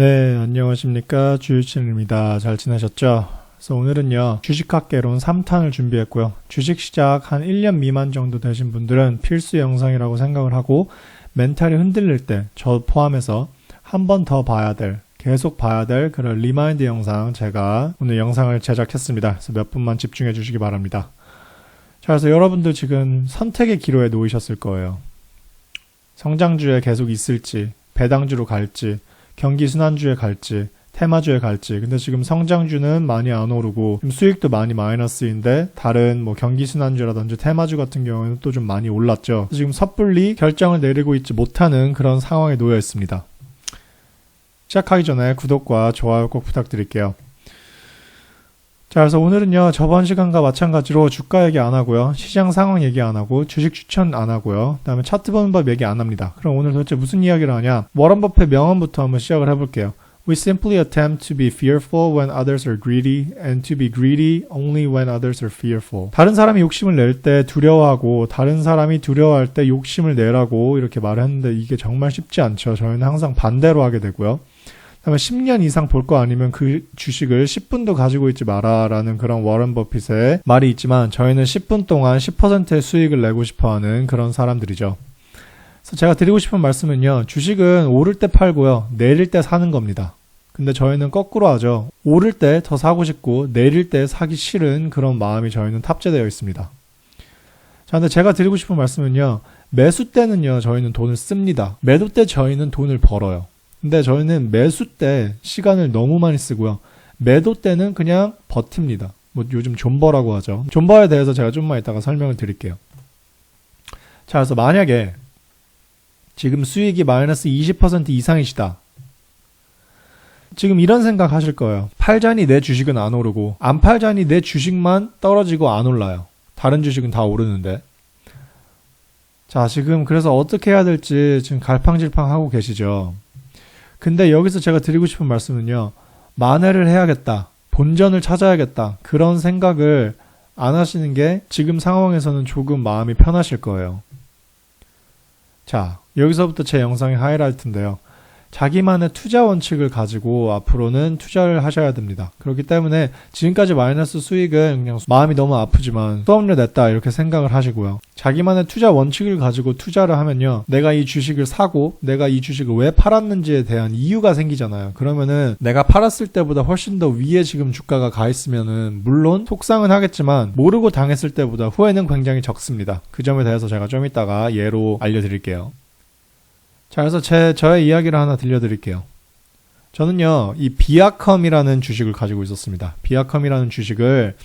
네, 안녕하십니까. 주유진입니다. 잘 지내셨죠? 그래서 오늘은요, 주식학개론 3탄을 준비했고요. 주식 시작 한 1년 미만 정도 되신 분들은 필수 영상이라고 생각을 하고, 멘탈이 흔들릴 때, 저 포함해서 한 번 더 봐야 될, 계속 봐야 될 그런 리마인드 영상 제가 오늘 영상을 제작했습니다. 그래서 몇 분만 집중해 주시기 바랍니다. 자, 그래서 여러분들 지금 선택의 기로에 놓이셨을 거예요. 성장주에 계속 있을지, 배당주로 갈지, 경기 순환주에 갈지, 테마주에 갈지. 근데 지금 성장주는 많이 안 오르고 수익도 많이 마이너스인데 다른 뭐 경기 순환주라든지 테마주 같은 경우에는 또 좀 많이 올랐죠. 지금 섣불리 결정을 내리고 있지 못하는 그런 상황에 놓여 있습니다. 시작하기 전에 구독과 좋아요 꼭 부탁드릴게요. 자, 그래서 오늘은요, 저번 시간과 마찬가지로 주가 얘기 안 하고요, 시장 상황 얘기 안 하고, 주식 추천 안 하고요, 그 다음에 차트 보는 법 얘기 안 합니다. 그럼 오늘 도대체 무슨 이야기를 하냐? 워런 버핏 명언부터 한번 시작을 해볼게요. We simply attempt to be fearful when others are greedy and to be greedy only when others are fearful. 다른 사람이 욕심을 낼 때 두려워하고 다른 사람이 두려워할 때 욕심을 내라고 이렇게 말을 했는데 이게 정말 쉽지 않죠. 저희는 항상 반대로 하게 되고요. 그다음에 10년 이상 볼 거 아니면 그 주식을 10분도 가지고 있지 마라라는 그런 워런 버핏의 말이 있지만 저희는 10분 동안 10%의 수익을 내고 싶어 하는 그런 사람들이죠. 그래서 제가 드리고 싶은 말씀은요. 주식은 오를 때 팔고요. 내릴 때 사는 겁니다. 근데 저희는 거꾸로 하죠. 오를 때 더 사고 싶고 내릴 때 사기 싫은 그런 마음이 저희는 탑재되어 있습니다. 자, 근데 제가 드리고 싶은 말씀은요. 매수 때는요. 저희는 돈을 씁니다. 매도 때 저희는 돈을 벌어요. 근데 저희는 매수 때 시간을 너무 많이 쓰고요. 매도 때는 그냥 버팁니다. 뭐 요즘 존버라고 하죠. 존버에 대해서 제가 좀만 이따가 설명을 드릴게요. 자, 그래서 만약에 지금 수익이 마이너스 20% 이상이시다. 지금 이런 생각 하실 거예요. 팔자니 내 주식은 안 오르고, 안 팔자니 내 주식만 떨어지고 안 올라요. 다른 주식은 다 오르는데. 자, 지금 그래서 어떻게 해야 될지 지금 갈팡질팡 하고 계시죠. 근데 여기서 제가 드리고 싶은 말씀은요. 만회를 해야겠다. 본전을 찾아야겠다. 그런 생각을 안 하시는 게 지금 상황에서는 조금 마음이 편하실 거예요. 자, 여기서부터 제 영상의 하이라이트인데요. 자기만의 투자 원칙을 가지고 앞으로는 투자를 하셔야 됩니다. 그렇기 때문에 지금까지 마이너스 수익은 그냥 마음이 너무 아프지만 수업료 냈다 이렇게 생각을 하시고요. 자기만의 투자 원칙을 가지고 투자를 하면요. 내가 이 주식을 사고 내가 이 주식을 왜 팔았는지에 대한 이유가 생기잖아요. 그러면은 내가 팔았을 때보다 훨씬 더 위에 지금 주가가 가 있으면은 물론 속상은 하겠지만 모르고 당했을 때보다 후회는 굉장히 적습니다. 그 점에 대해서 제가 좀 이따가 예로 알려드릴게요. 자, 그래서 제, 저의 이야기를 하나 들려드릴게요. 저는요, 이 비아컴이라는 주식을 가지고 있었습니다. 비아컴이라는 주식을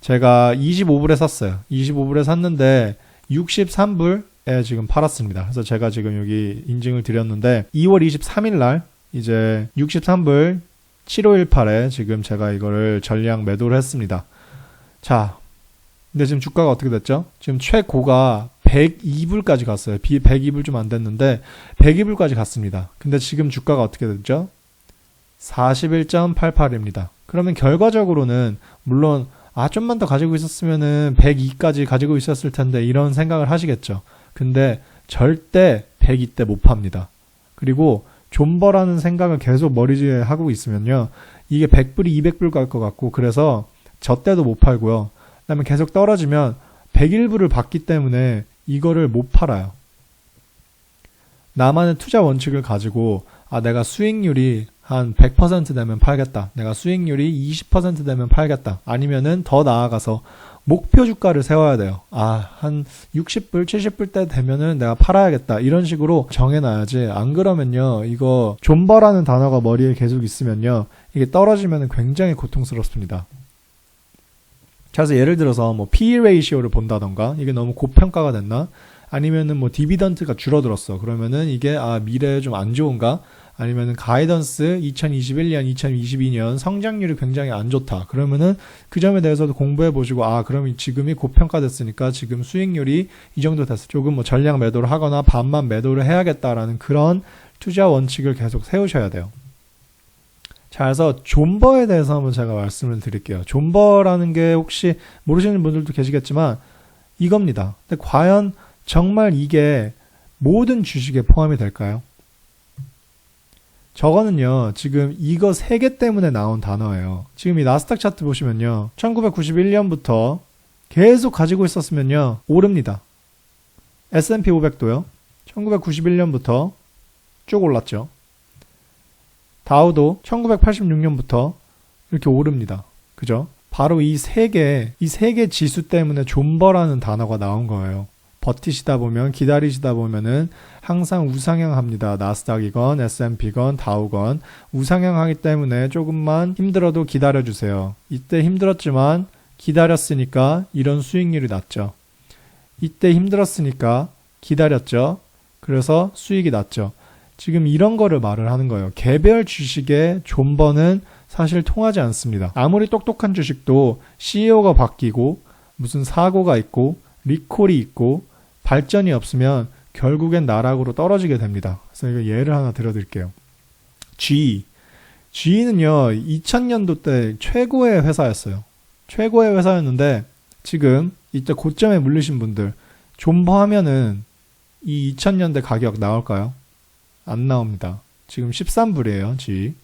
제가 25불에 샀어요. 25불에 샀는데 63불에 지금 팔았습니다. 그래서 제가 지금 여기 인증을 드렸는데 2월 23일 날 이제 63불 7518에 지금 제가 이거를 전량 매도를 했습니다. 자, 근데 지금 주가가 어떻게 됐죠? 지금 최고가 102불까지 갔어요. 102불 좀 안 됐는데 102불까지 갔습니다. 근데 지금 주가가 어떻게 됐죠? 41.88입니다. 그러면 결과적으로는 물론 아 좀만 더 가지고 있었으면은 102까지 가지고 있었을 텐데 이런 생각을 하시겠죠. 근데 절대 102때 못 팝니다. 그리고 존버라는 생각을 계속 머리에 하고 있으면요. 이게 100불이 200불 갈 것 같고 그래서 저 때도 못 팔고요. 그다음에 계속 떨어지면 101불을 받기 때문에 이거를 못 팔아요. 나만의 투자 원칙을 가지고 아 내가 수익률이 한 100% 되면 팔겠다. 내가 수익률이 20% 되면 팔겠다. 아니면은 더 나아가서 목표 주가를 세워야 돼요. 아, 한 60불, 70불 때 되면은 내가 팔아야겠다. 이런 식으로 정해놔야지. 안 그러면요, 이거 존버라는 단어가 머리에 계속 있으면요, 이게 떨어지면 굉장히 고통스럽습니다. 그래서 예를 들어서 뭐 PE 레이시오를 본다던가 이게 너무 고평가가 됐나? 아니면은 뭐 디비던트가 줄어들었어. 그러면은 이게 아 미래에 좀 안 좋은가? 아니면은 가이던스 2021년, 2022년 성장률이 굉장히 안 좋다. 그러면은 그 점에 대해서도 공부해 보시고 아 그럼 지금이 고평가됐으니까 지금 수익률이 이 정도 됐어. 조금 뭐 전량 매도를 하거나 반만 매도를 해야겠다라는 그런 투자 원칙을 계속 세우셔야 돼요. 자, 그래서 존버에 대해서 한번 제가 말씀을 드릴게요. 존버라는 게 혹시 모르시는 분들도 계시겠지만 이겁니다. 근데 과연 정말 이게 모든 주식에 포함이 될까요? 저거는요, 지금 이거 세 개 때문에 나온 단어예요. 지금 이 나스닥 차트 보시면요, 1991년부터 계속 가지고 있었으면요, 오릅니다. S&P 500도요, 1991년부터 쭉 올랐죠. 다우도 1986년부터 이렇게 오릅니다. 그죠? 바로 이 세 개, 이 세 개 지수 때문에 존버라는 단어가 나온 거예요. 버티시다 보면, 기다리시다 보면은 항상 우상향합니다. 나스닥이건, S&P건, 다우건. 우상향하기 때문에 조금만 힘들어도 기다려주세요. 이때 힘들었지만 기다렸으니까 이런 수익률이 났죠. 이때 힘들었으니까 기다렸죠. 그래서 수익이 났죠. 지금 이런 거를 말을 하는 거예요. 개별 주식의 존버는 사실 통하지 않습니다. 아무리 똑똑한 주식도 CEO가 바뀌고 무슨 사고가 있고 리콜이 있고 발전이 없으면 결국엔 나락으로 떨어지게 됩니다. 그래서 이거 예를 하나 들어드릴게요. G. G는요, 2000년도 때 최고의 회사였어요. 최고의 회사였는데 지금 이때 고점에 물리신 분들 존버하면은 이 2000년대 가격 나올까요? 안 나옵니다. 지금 13불이에요, G.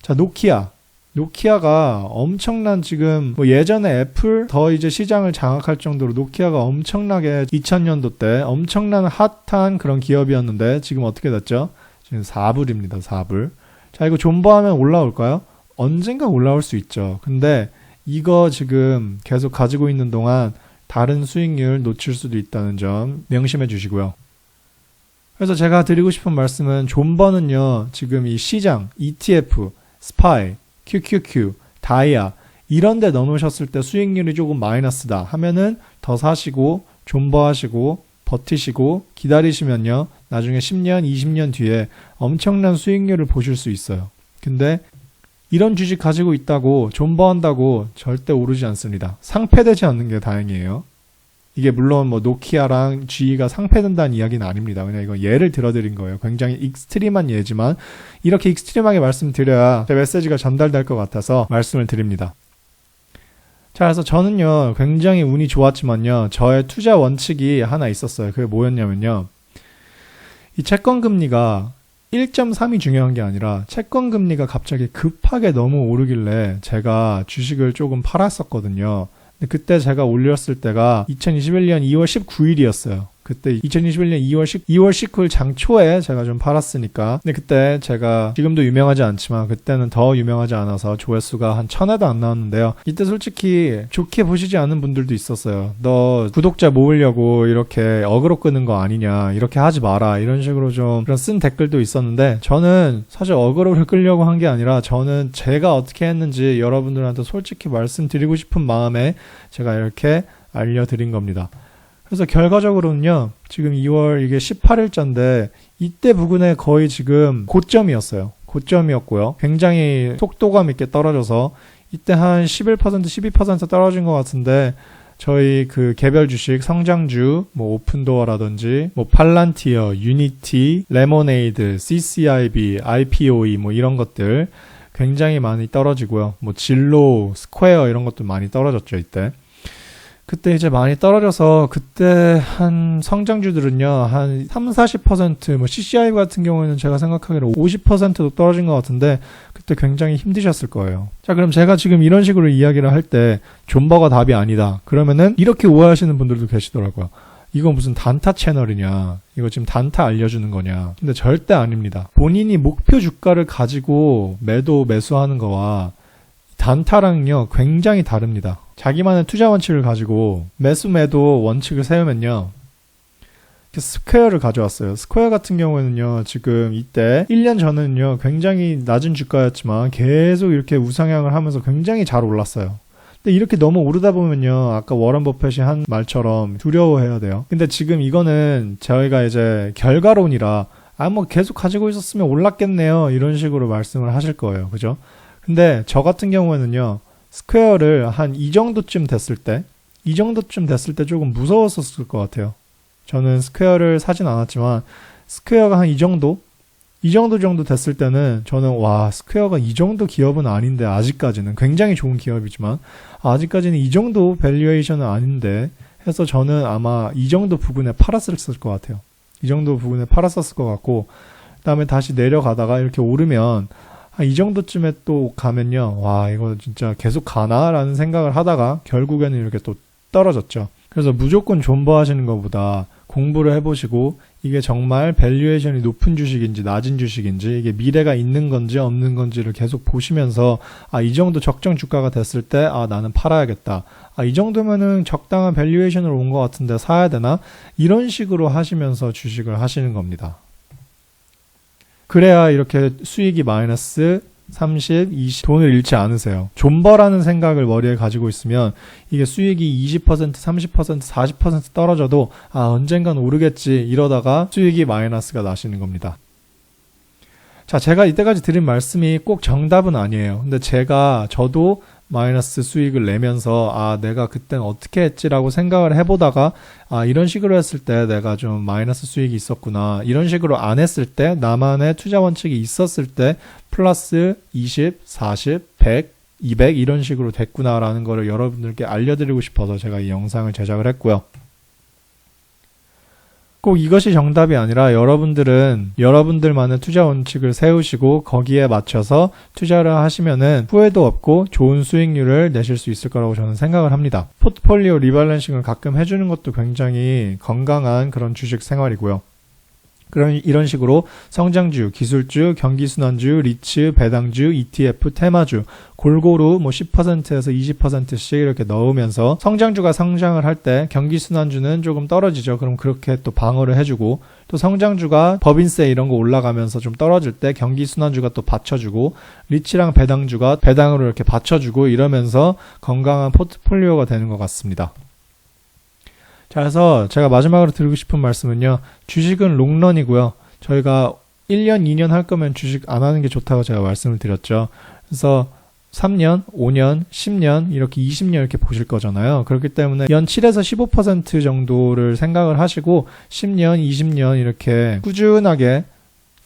자, 노키아. 노키아가 엄청난 지금 뭐 예전에 애플 더 이제 시장을 장악할 정도로 노키아가 엄청나게 2000년도 때 엄청난 핫한 그런 기업이었는데 지금 어떻게 됐죠? 지금 4불입니다. 4불. 자, 이거 존버하면 올라올까요? 언젠가 올라올 수 있죠. 근데 이거 지금 계속 가지고 있는 동안 다른 수익률 놓칠 수도 있다는 점 명심해 주시고요. 그래서 제가 드리고 싶은 말씀은 존버는요, 지금 이 시장, ETF, 스파이, QQQ, 다이아, 이런 데 넣어놓으셨을 때 수익률이 조금 마이너스다 하면은 더 사시고, 존버하시고, 버티시고, 기다리시면요, 나중에 10년, 20년 뒤에 엄청난 수익률을 보실 수 있어요. 근데 이런 주식 가지고 있다고 존버한다고 절대 오르지 않습니다. 상패되지 않는 게 다행이에요. 이게 물론 뭐 노키아랑 GE가 상패된다는 이야기는 아닙니다. 그냥 이거 예를 들어드린 거예요. 굉장히 익스트림한 예지만 이렇게 익스트림하게 말씀드려야 제 메시지가 전달될 것 같아서 말씀을 드립니다. 자, 그래서 저는요, 굉장히 운이 좋았지만요, 저의 투자 원칙이 하나 있었어요. 그게 뭐였냐면요, 이 채권 금리가 1.3이 중요한 게 아니라 채권 금리가 갑자기 급하게 너무 오르길래 제가 주식을 조금 팔았었거든요. 그때 제가 올렸을 때가 2021년 2월 19일이었어요. 그때 2021년 2월 10, 2월 19일 장초에 제가 좀 팔았으니까. 근데 그때 제가 지금도 유명하지 않지만 그때는 더 유명하지 않아서 조회수가 한 천회도 안 나왔는데요. 이때 솔직히 좋게 보시지 않은 분들도 있었어요. 너 구독자 모으려고 이렇게 어그로 끄는 거 아니냐. 이렇게 하지 마라. 이런 식으로 좀 그런 쓴 댓글도 있었는데 저는 사실 어그로를 끌려고 한 게 아니라 저는 제가 어떻게 했는지 여러분들한테 솔직히 말씀드리고 싶은 마음에 제가 이렇게 알려드린 겁니다. 그래서 결과적으로는요, 지금 2월 이게 18일자인데, 이때 부근에 거의 지금 고점이었어요. 고점이었고요. 굉장히 속도감 있게 떨어져서, 이때 한 11%, 12% 떨어진 것 같은데, 저희 그 개별 주식 성장주, 뭐 오픈도어라든지, 뭐 팔란티어, 유니티, 레모네이드, CCIB, IPOE 뭐 이런 것들 굉장히 많이 떨어지고요. 뭐 진로, 스퀘어 이런 것도 많이 떨어졌죠, 이때. 그때 이제 많이 떨어져서 그때 한 성장주들은요 한 3, 40%뭐 CCI 같은 경우에는 제가 생각하기로 50%도 떨어진 것 같은데 그때 굉장히 힘드셨을 거예요. 자 그럼 제가 지금 이런 식으로 이야기를 할 때 존버가 답이 아니다. 그러면은 이렇게 오해하시는 분들도 계시더라고요. 이거 무슨 단타 채널이냐. 이거 지금 단타 알려주는 거냐. 근데 절대 아닙니다. 본인이 목표 주가를 가지고 매도 매수하는 거와 단타랑요 굉장히 다릅니다. 자기만의 투자 원칙을 가지고 매수 매도 원칙을 세우면요. 스퀘어를 가져왔어요. 스퀘어 같은 경우에는요, 지금 이때 1년 전에는요, 굉장히 낮은 주가였지만 계속 이렇게 우상향을 하면서 굉장히 잘 올랐어요. 근데 이렇게 너무 오르다 보면요, 아까 워런 버펫이 한 말처럼 두려워해야 돼요. 근데 지금 이거는 저희가 이제 결과론이라, 아, 뭐 계속 가지고 있었으면 올랐겠네요. 이런 식으로 말씀을 하실 거예요. 그죠? 근데 저 같은 경우에는요, 스퀘어를 한 이 정도쯤 됐을 때, 이 정도쯤 됐을 때 조금 무서웠었을 것 같아요. 저는 스퀘어를 사진 않았지만, 스퀘어가 한 이 정도? 이 정도 정도 됐을 때는 저는 와, 스퀘어가 이 정도 기업은 아닌데, 아직까지는. 굉장히 좋은 기업이지만, 아직까지는 이 정도 밸류에이션은 아닌데, 해서 저는 아마 이 정도 부분에 팔았을 것 같아요. 이 정도 부분에 팔았었을 것 같고, 그 다음에 다시 내려가다가 이렇게 오르면 한 이 정도쯤에 또 가면요. 와, 이거 진짜 계속 가나라는 생각을 하다가 결국에는 이렇게 또 떨어졌죠. 그래서 무조건 존버하시는 것보다 공부를 해보시고 이게 정말 밸류에이션이 높은 주식인지 낮은 주식인지 이게 미래가 있는 건지 없는 건지를 계속 보시면서 아, 이 정도 적정 주가가 됐을 때 아, 나는 팔아야겠다. 아, 이 정도면은 적당한 밸류에이션으로 온 것 같은데 사야 되나? 이런 식으로 하시면서 주식을 하시는 겁니다. 그래야 이렇게 수익이 마이너스 30, 20 돈을 잃지 않으세요. 존버라는 생각을 머리에 가지고 있으면 이게 수익이 20%, 30%, 40% 떨어져도 아 언젠간 오르겠지 이러다가 수익이 마이너스가 나시는 겁니다. 자, 제가 이때까지 드린 말씀이 꼭 정답은 아니에요. 근데 제가 저도 마이너스 수익을 내면서 아 내가 그땐 어떻게 했지라고 생각을 해보다가 아 이런 식으로 했을 때 내가 좀 마이너스 수익이 있었구나 이런 식으로 안 했을 때 나만의 투자 원칙이 있었을 때 플러스 20, 40, 100, 200 이런 식으로 됐구나라는 거를 여러분들께 알려드리고 싶어서 제가 이 영상을 제작을 했고요. 꼭 이것이 정답이 아니라 여러분들은 여러분들만의 투자 원칙을 세우시고 거기에 맞춰서 투자를 하시면은 후회도 없고 좋은 수익률을 내실 수 있을 거라고 저는 생각을 합니다. 포트폴리오 리밸런싱을 가끔 해주는 것도 굉장히 건강한 그런 주식 생활이고요. 그런 이런 식으로 성장주, 기술주, 경기순환주, 리츠, 배당주, ETF, 테마주 골고루 뭐 10%에서 20%씩 이렇게 넣으면서 성장주가 성장을 할 때 경기순환주는 조금 떨어지죠. 그럼 그렇게 또 방어를 해주고 또 성장주가 법인세 이런 거 올라가면서 좀 떨어질 때 경기순환주가 또 받쳐주고 리츠랑 배당주가 배당으로 이렇게 받쳐주고 이러면서 건강한 포트폴리오가 되는 것 같습니다. 자, 그래서 제가 마지막으로 드리고 싶은 말씀은요. 주식은 롱런이고요. 저희가 1년, 2년 할 거면 주식 안 하는 게 좋다고 제가 말씀을 드렸죠. 그래서 3년, 5년, 10년, 이렇게 20년 이렇게 보실 거잖아요. 그렇기 때문에 연 7에서 15% 정도를 생각을 하시고 10년, 20년 이렇게 꾸준하게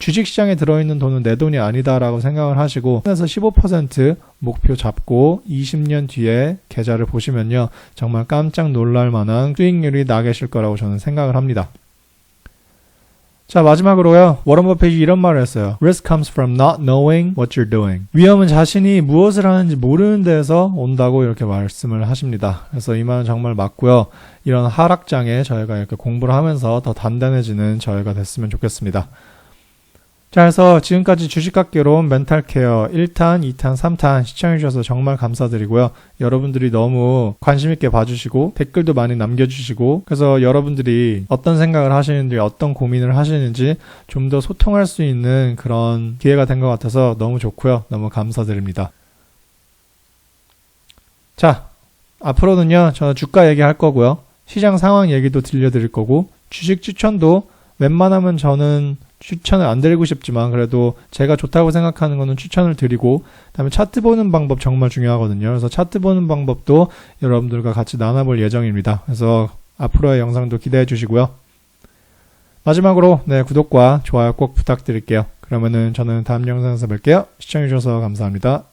주식시장에 들어있는 돈은 내 돈이 아니다라고 생각을 하시고 10에서 15% 목표 잡고 20년 뒤에 계좌를 보시면요. 정말 깜짝 놀랄 만한 수익률이 나 계실 거라고 저는 생각을 합니다. 자, 마지막으로요. 워런 버핏이 이런 말을 했어요. Risk comes from not knowing what you're doing. 위험은 자신이 무엇을 하는지 모르는 데에서 온다고 이렇게 말씀을 하십니다. 그래서 이 말은 정말 맞고요. 이런 하락장에 저희가 이렇게 공부를 하면서 더 단단해지는 저희가 됐으면 좋겠습니다. 자, 그래서 지금까지 주식학개론 멘탈 케어 1탄, 2탄, 3탄 시청해주셔서 정말 감사드리고요. 여러분들이 너무 관심있게 봐주시고 댓글도 많이 남겨주시고 그래서 여러분들이 어떤 생각을 하시는지 어떤 고민을 하시는지 좀 더 소통할 수 있는 그런 기회가 된 것 같아서 너무 좋고요. 너무 감사드립니다. 자, 앞으로는요, 저는 주가 얘기할 거고요. 시장 상황 얘기도 들려드릴 거고, 주식 추천도 웬만하면 저는 추천을 안 드리고 싶지만 그래도 제가 좋다고 생각하는 거는 추천을 드리고 그다음에 차트 보는 방법 정말 중요하거든요. 그래서 차트 보는 방법도 여러분들과 같이 나눠볼 예정입니다. 그래서 앞으로의 영상도 기대해 주시고요. 마지막으로 네, 구독과 좋아요 꼭 부탁드릴게요. 그러면은 저는 다음 영상에서 뵐게요. 시청해 주셔서 감사합니다.